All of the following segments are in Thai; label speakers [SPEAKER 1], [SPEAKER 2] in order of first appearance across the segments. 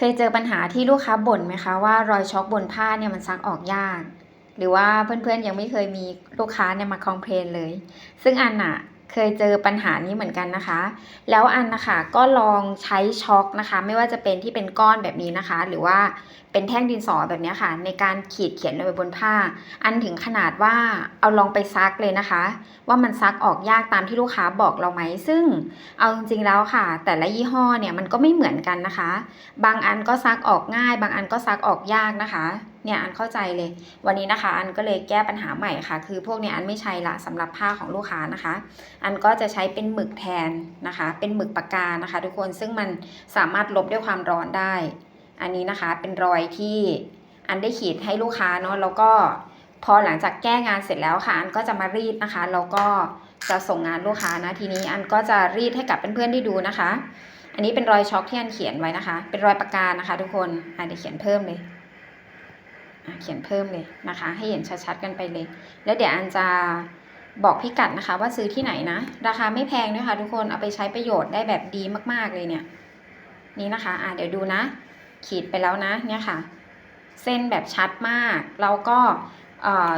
[SPEAKER 1] เคยเจอปัญหาที่ลูกค้าบ่นไหมคะว่ารอยช็อกบนผ้าเนี่ยมันซักออกยาก หรือว่าเพื่อนๆยังไม่เคยมีลูกค้าเนี่ยมาคอมเพลนเลย ซึ่งอันน่ะ เคยเจอปัญหานี้เหมือนกันนะคะ แล้วอันนะคะก็ลองใช้ช็อกนะคะ ไม่ว่าจะเป็นที่เป็นก้อนแบบนี้นะคะ หรือว่าเป็นแท่งดินสอแบบนี้ค่ะ ในการขีดเขียนลงไปบนผ้า อันถึงขนาดว่าเอาลองไปซักเลยนะคะ ว่ามันซักออกยากตามที่ลูกค้าบอกเราไหมซึ่งเอาจริงๆแล้วค่ะ แต่ละยี่ห้อเนี่ยมันก็ไม่เหมือนกันนะคะ บางอันก็ซักออกง่าย บางอันก็ซักออกยากนะคะ เนี่ยอันเข้าใจเลย วันนี้นะคะ อันก็เลยแก้ปัญหาใหม่ค่ะ คือพวกเนี้ยอันไม่ใช้ละสำหรับผ้าของลูกค้านะคะ อันก็จะใช้เป็นหมึกแทนนะคะ เป็นหมึกปากกานะคะ ทุกคนซึ่งมันสามารถลบด้วยความร้อนได้ อันนี้นะคะเป็นรอยที่อันได้ขีดให้ลูกค้าเนาะแล้วก็พอหลังจากแก้งานเสร็จแล้วค่ะ อันก็จะมารีดนะคะแล้วก็จะส่งงานลูกค้านะทีนี้อันก็จะรีดให้กับเพื่อนๆได้ดูนะคะ อันนี้เป็นรอยช็อกที่อันเขียนไว้นะคะ เป็นรอยปากกานะคะ ทุกคนอะเดี๋ยวเขียนเพิ่มเลย เขียนเพิ่มเลยนะคะ ให้เห็นชัดๆกันไปเลย แล้วเดี๋ยวอันจะบอกพิกัดนะคะ ว่าซื้อที่ไหนนะ ราคาไม่แพงด้วยค่ะทุกคนเอาไปใช้ประโยชน์ได้แบบดีมากๆเลยเนี่ย นี่นะคะอะเดี๋ยวดูนะ ขีดไปแล้วนะเนี่ยค่ะ เส้นแบบชัดมาก เราก็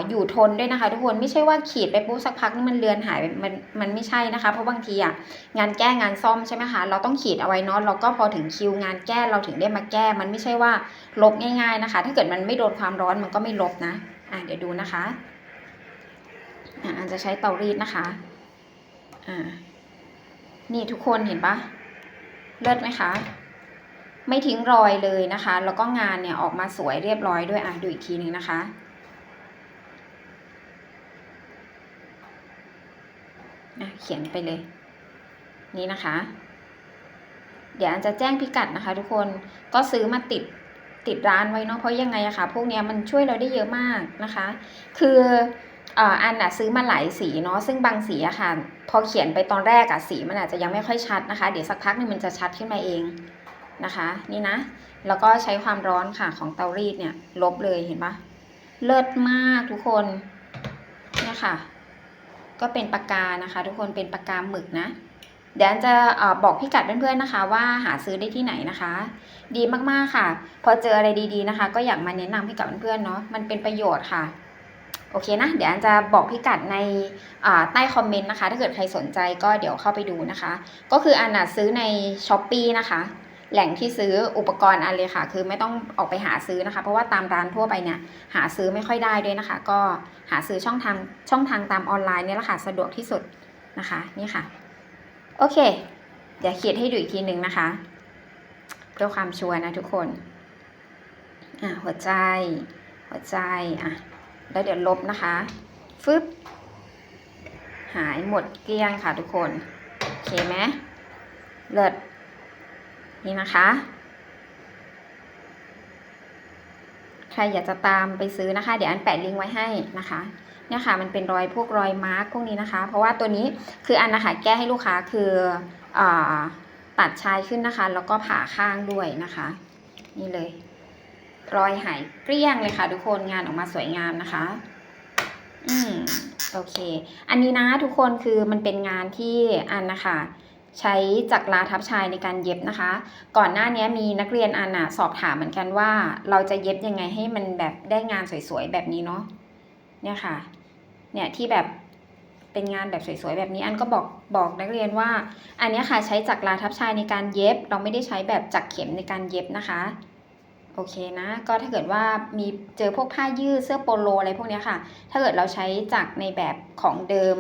[SPEAKER 1] อยู่ทนด้วยนะคะ ทุกคนไม่ใช่ว่าขีดไปปุ๊บสักพักนึงมันเลือนหายมันมันไม่ใช่นะคะ เพราะบางทีอะงานแก้งานซ่อมใช่ไหมคะเราต้องขีดเอาไว้เนาะแล้วก็พอถึงคิวงานแก้เราถึงได้มาแก้ มันไม่ใช่ว่าลบง่าย ๆนะคะ ถ้าเกิดมันไม่โดนความร้อนมันก็ไม่ลบนะอะเดี๋ยวดูนะคะอะอันจะใช้เตารีดนะคะอ่านี่ทุกคนเห็นปะเลิศไหมคะไม่ทิ้งรอยเลยนะคะ แล้วก็งานเนี่ยออกมาสวยเรียบร้อยด้วยอะดูอีกทีหนึ่งนะคะ อะเขียนไปเลย นี่นะคะ เดี๋ยวอันจะแจ้งพิกัดนะคะ ทุกคนก็ซื้อมาติดติดร้านไว้เนาะเพราะยังไงอะคะพวกเนี้ยมันช่วยเราได้เยอะมากนะคะ คืออันอะซื้อมาหลายสีเนาะซึ่งบางสีอะค่ะ พอเขียนไปตอนแรกอะสีมันอาจจะยังไม่ค่อยชัดนะคะ เดี๋ยวสักพักนึงมันจะชัดขึ้นมาเองนะคะ นี่นะ แล้วก็ใช้ความร้อนค่ะของเตารีดเนี่ย ลบเลยเห็นปะเลิศมากทุกคนเนี่ยค่ะ ก็เป็นปากกานะคะ ทุกคนเป็นปากกาหมึกนะ เดี๋ยวจะอบอกพี่กัดเพื่อนๆนะคะ ว่าหาซื้อได้ที่ไหนนะคะ ดีมากๆค่ะ พอเจออะไรดีๆนะคะ ก็อยากมาแนะนำให้กับเพื่อนๆเนาะมันเป็นประโยชน์ค่ะโอเคนะ เดี๋ยวอันจะบอกพี่กัดในใต้คอมเมนต์นะคะ ถ้าเกิดใครสนใจก็เดี๋ยวเข้าไปดูนะคะ ก็คืออันน่ะซื้อใน s h อ p e e นะคะ แหล่งที่ซื้ออุปกรณ์อันเลยค่ะ คือไม่ต้องออกไปหาซื้อนะคะ เพราะว่าตามร้านทั่วไปเนี่ยหาซื้อไม่ค่อยได้ด้วยนะคะ ก็หาซื้อช่องทางช่องทางตามออนไลน์เนี่ยแหละค่ะสะดวกที่สุดนะคะ นี่ค่ะ โอเค เดี๋ยวเขียนให้ดูอีกทีหนึ่งนะคะ เพื่อความชัวร์นะทุกคนอะหัวใจ หัวใจอะแล้วเดี๋ยวลบนะคะฟึบหายหมดเกลี้ยงค่ะทุกคน โอเคไหมเลิศ นี่นะคะ ใครอยากจะตามไปซื้อนะคะ เดี๋ยวอันแปะลิงก์ไว้ให้นะคะเนี่ยค่ะมันเป็นรอยพวกรอยมาร์กพวกนี้นะคะ เพราะว่าตัวนี้คืออันนะคะแก้ให้ลูกค้าคืออตัดชายขึ้นนะคะ แล้วก็ผ่าข้างด้วยนะคะ นี่เลย รอยหายเกลี้ยงเลยค่ะ ทุกคนงานออกมาสวยงามนะคะ อืมโอเค อันนี้นะทุกคนคือมันเป็นงานที่อันนะคะ ใช้จักรลาทับชายในการเย็บนะคะ ก่อนหน้านี้มีนักเรียนอันน่ะสอบถามเหมือนกันว่า เราจะเย็บยังไงให้มันแบบได้งานสวยๆแบบนี้เนาะเนี่ยค่ะ เนี่ยที่แบบเป็นงานแบบสวยๆแบบนี้อันก็บอกบอกนักเรียนว่า อันนี้ค่ะใช้จักรลาทับชายในการเย็บ เราไม่ได้ใช้แบบจักรเข็มในการเย็บนะคะโอเคนะ ก็ถ้าเกิดว่ามีเจอพวกผ้ายืดเสื้อโปโลอะไรพวกนี้ค่ะ ถ้าเกิดเราใช้จักรในแบบของเดิม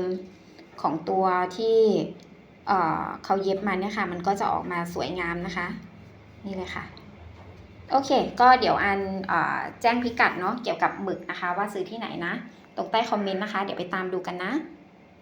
[SPEAKER 1] ของตัวที่ เขาเย็บมาเนี่ยค่ะ มันก็จะออกมาสวยงามนะคะ นี่เลยค่ะ โอเค ก็เดี๋ยวอันอแจ้งพิกัดเนาะเกี่ยวกับหมึกนะคะ ว่าซื้อที่ไหนนะ ตรงใต้คอมเมนต์นะคะ เดี๋ยวไปตามดูกันนะ